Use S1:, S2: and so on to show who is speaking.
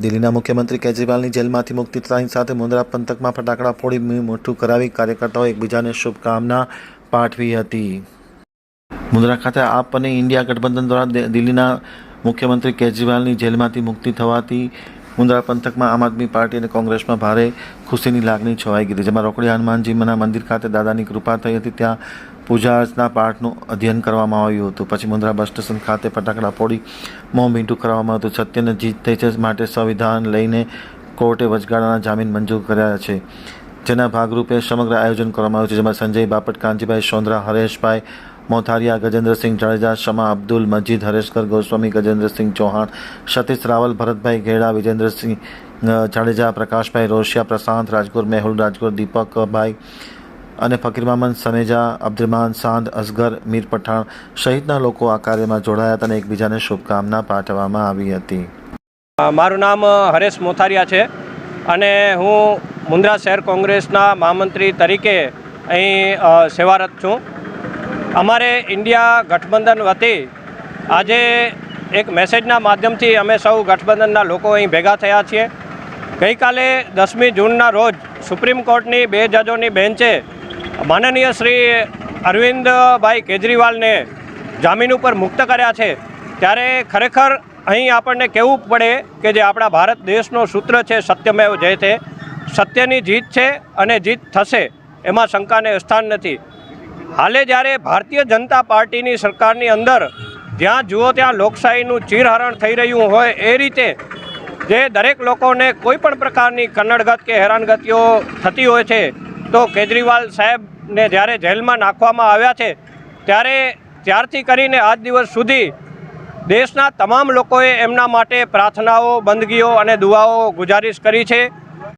S1: દિલ્હીના મુખ્યમંત્રી કેજરીવાલની જેલમાંથી મુક્તિ થતાની સાથે મુંદ્રા પંથકમાં ફટાકડા ફોડી મોટું કરાવી કાર્યકર્તાઓ એકબીજાને શુભકામના પાઠવી હતી. મુંદ્રા ખાતે આપ અને ઇન્ડિયા ગઠબંધન દ્વારા દિલ્હીના મુખ્યમંત્રી કેજરીવાલની જેલમાંથી મુક્તિ થવાથી મુંદ્રા પંથકમાં આમ આદમી પાર્ટી અને કોંગ્રેસમાં ભારે ખુશીની લાગણી છવાઈ ગઈ જેમાં રોકડી હનુમાનજીના મંદિર ખાતે દાદાની કૃપા થઈ હતી. ત્યાં પૂજા અર્ચના પાઠનું અધ્યયન કરવામાં આવ્યું હતું. પછી મુન્દ્રા બસ સ્ટેશન ખાતે ફટાકડા ફોડી મોં મીઠું કરવામાં હતું. સત્યને જીત થઈ છે માટે સંવિધાન લઈને કોર્ટે વચગાળાના જામીન મંજૂર કર્યા છે. જેના ભાગરૂપે સમગ્ર આયોજન કરવામાં આવ્યું છે. જેમાં સંજય બાપટ કાંજીભાઈ સોંદરા, હરેશભાઈ મોથારિયા, ગજેન્દ્રસિંહ જાડેજા, શમા અબ્દુલ મજીદ, હરેશકર ગોસ્વામી, ગજેન્દ્રસિંહ ચૌહાણ, સતીશ રાવલ, ભરતભાઈ ઘેડા, વિજેન્દ્રસિંહ જાડેજા, પ્રકાશભાઈ રોશિયા, પ્રશાંત રાજગોર, મેહુલ રાજગોર, દીપકભાઈ અને ફકીર મામન, સનેજા અબ્દુલમાન સાંદ અસગર મીર પઠાણ સહિતના લોકો આ કાર્યમાં જોડાયા હતા અને એકબીજાને શુભકામના પાઠવવામાં આવી હતી.
S2: મારું નામ હરેશ મોથારિયા છે અને હું મુન્દ્રા શહેર કોંગ્રેસના મહામંત્રી તરીકે અહીં સેવારત છું. અમારે ઇન્ડિયા ગઠબંધન વતી આજે એક મેસેજના માધ્યમથી અમે સૌ ગઠબંધનના લોકો અહીં ભેગા થયા છીએ. ગઈકાલે દસમી જૂનના રોજ સુપ્રીમ કોર્ટની બે જજોની બેન્ચે માનનીય શ્રી અરવિંદભાઈ કેજરીવાલને જામીન ઉપર મુક્ત કર્યા છે. ત્યારે ખરેખર અહીં આપણને કહેવું પડે કે જે આપણા ભારત દેશનો સૂત્ર છે, સત્યમેવ જયતે સત્યની જીત છે અને જીત થશે એમાં શંકાને સ્થાન નથી. હાલે જ્યારે ભારતીય જનતા પાર્ટીની સરકારની અંદર જ્યાં જુઓ ત્યાં લોકશાહીનું ચીરહરણ થઈ રહ્યું હોય એ રીતે જે દરેક લોકોને કોઈ પણ પ્રકારની કન્નડગત કે હેરાનગતિઓ થતી હોય છે તો કેજરીવાલ સાહેબને જ્યારે જેલમાં નાખવામાં આવ્યા છે, ત્યારે ત્યારથી કરીને આજ દિવસ સુધી દેશના તમામ લોકોએ એમના માટે પ્રાર્થનાઓ, બંદગીઓ અને દુઆઓ ગુજારિશ કરી છે.